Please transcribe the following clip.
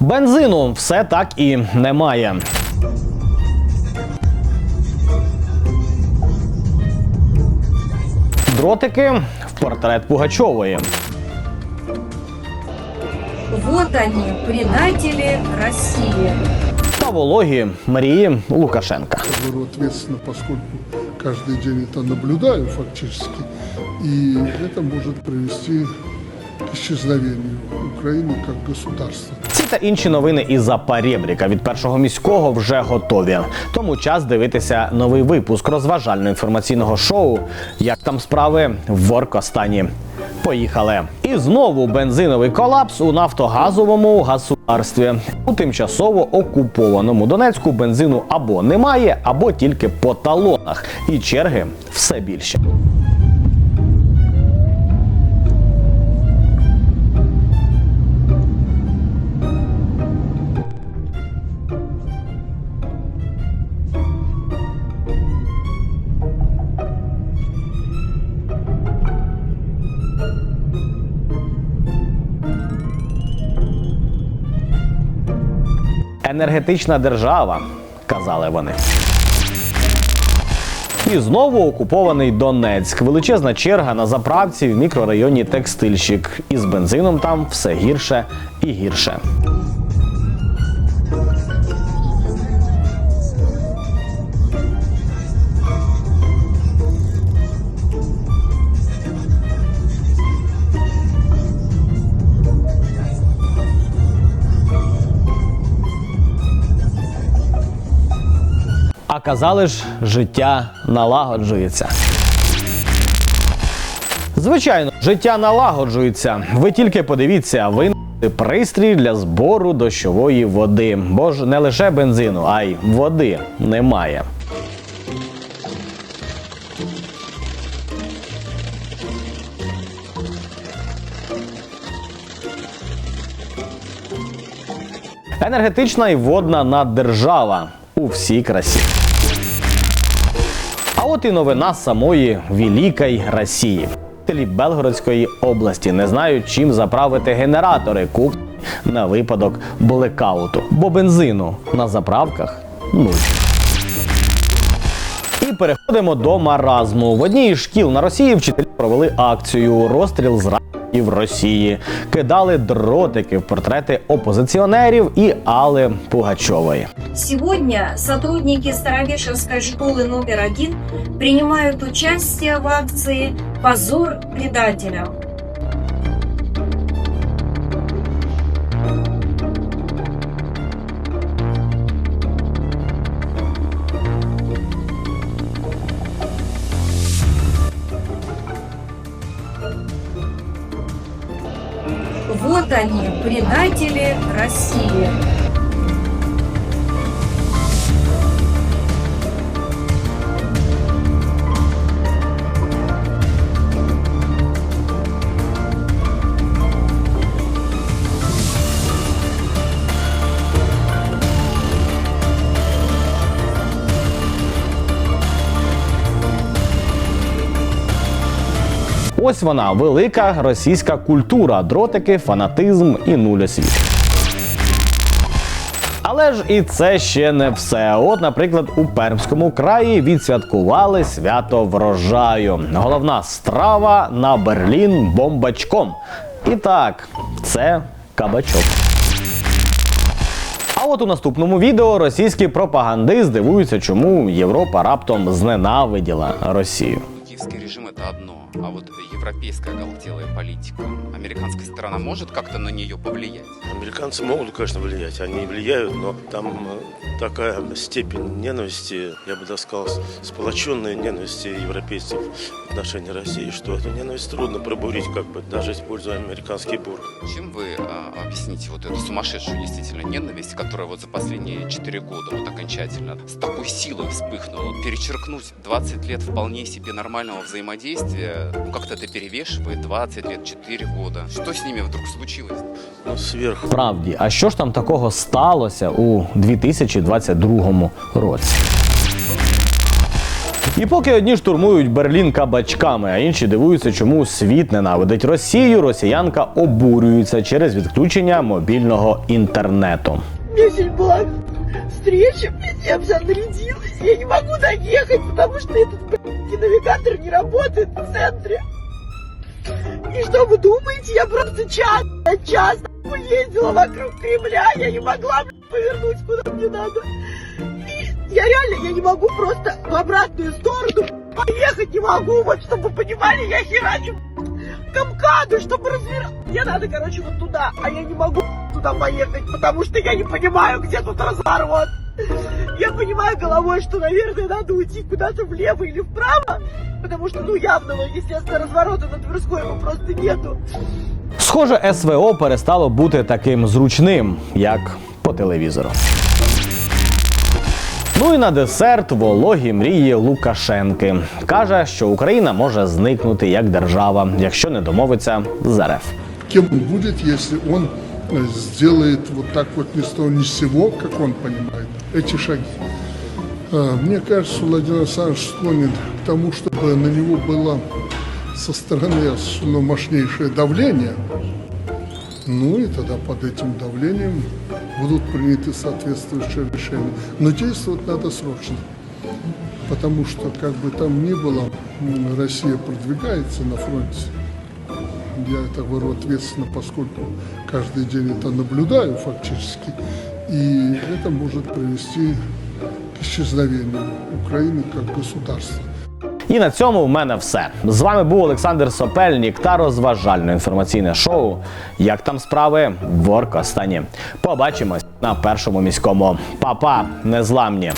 Бензину все так і немає. Дротики в портрет Пугачової. Вот они, предатели России. та вологі мрії Лукашенка. говорю ответственно, поскольку каждый день это наблюдаю фактически, и это может привести к исчезновению Украины как государства. Та інші новини із Запарєбріка від першого міського вже готові. Тому час дивитися новий випуск розважально-інформаційного шоу. Як там справи в Воркостані. Поїхали. І знову бензиновий колапс у нафтогазовому государстві. У тимчасово окупованому Донецьку бензину або немає, або тільки по талонах. І черги все більше. Енергетична держава, казали вони. І знову окупований Донецьк. Величезна черга на заправці в мікрорайоні Текстильщик. І з бензином там все гірше і гірше. А казали ж, життя налагоджується. Звичайно, життя налагоджується. Ви тільки подивіться, ви пристрій для збору дощової води. Бо ж не лише бензину, а й води немає. Енергетична і водна наддержава у всій красі. А от і новина самої Великої Росії. Жителі Белгородської області не знають, чим заправити генератори куп на випадок блекауту, бо бензину на заправках нуль. І переходимо до маразму. В одній із шкіл на Росії вчителі провели акцію розстріл з в Росії. Кидали дротики в портрети опозиціонерів і Алли Пугачової. Сьогодні сотрудники Старовішевської школи номер 1 приймають участь в акції «Позор предателям». Они, предатели России. Ось вона велика російська культура, дротики, фанатизм і нуль освіти. Але ж і це ще не все. От, наприклад, у Пермському краї відсвяткували свято врожаю. Головна страва на Берлін бомбачком. І так, це кабачок. А от у наступному відео російські пропагандисти дивуються, чому Європа раптом зненавиділа Росію. Киевский режим это одно, а вот европейская оголтелая политика, американская сторона может как-то на нее повлиять? Американцы могут, конечно, влиять, они влияют, но там э, такая степень ненависти, я бы так сказал, сплоченной ненависти европейцев в отношении России, что эту ненависть трудно пробурить, как бы, даже используя американский бур. Чем вы а, объясните вот эту сумасшедшую действительно ненависть, которая вот за последние 4 года вот окончательно с такой силой вспыхнула? Перечеркнуть 20 лет вполне себе нормального взаимодействия, ну как-то это перевешивает 20 лет, 4 года. Что с ними вдруг случилось? Ну, сверх Справді, а що ж там такого сталося у 2022 році? І поки одні штурмують Берлін кабачками, а інші дивуються, чому світ ненавидить Росію, росіянка обурюється через відключення мобільного інтернету. У меня сегодня была встреча, блядь, я вся нарядилась, я не могу доехать, потому что этот, блядь, навигатор не работает в центре. И что вы думаете, я просто час, час ездила вокруг Кремля, я не могла, повернуть куда мне надо. И я реально, я не могу просто в обратную сторону поехать не могу, вот чтобы вы понимали, я хера не к МКАДу, чтобы разбираться. Мне надо, короче, вот туда, а я не могу туда поехать, потому что я не понимаю, где тут разворот. Я понимаю головой, что, наверное, надо уйти куда-то влево или вправо, потому что, ну, явного, естественно, разворота на Тверской его просто нету. Схоже, СВО перестало бути таким зручним, як по телевізору. Ну і на десерт вологі мрії Лукашенки. Каже, що Україна може зникнути як держава, якщо не домовиться з РФ. Кем он будет, если он э, сделает вот так вот ни с того ни с сего, как он понимает, эти шаги? А, Мне кажется, Владимир Александрович склонен к тому, чтобы на него было со стороны осуществлено мощнейшее давление. Ну и тогда под этим давлением будут приняты соответствующие решения. Но действовать надо срочно. Потому что, как бы там ни было, Россия продвигается на фронте. Я это говорю ответственно, поскольку каждый день это наблюдаю фактически. И это может привести к исчезновению Украины как государства. І на цьому в мене все. З вами був Олександр Сопельнік та розважально-інформаційне шоу. Як там справи в Воркостані. Побачимось на першому міському. Па-па, незламні!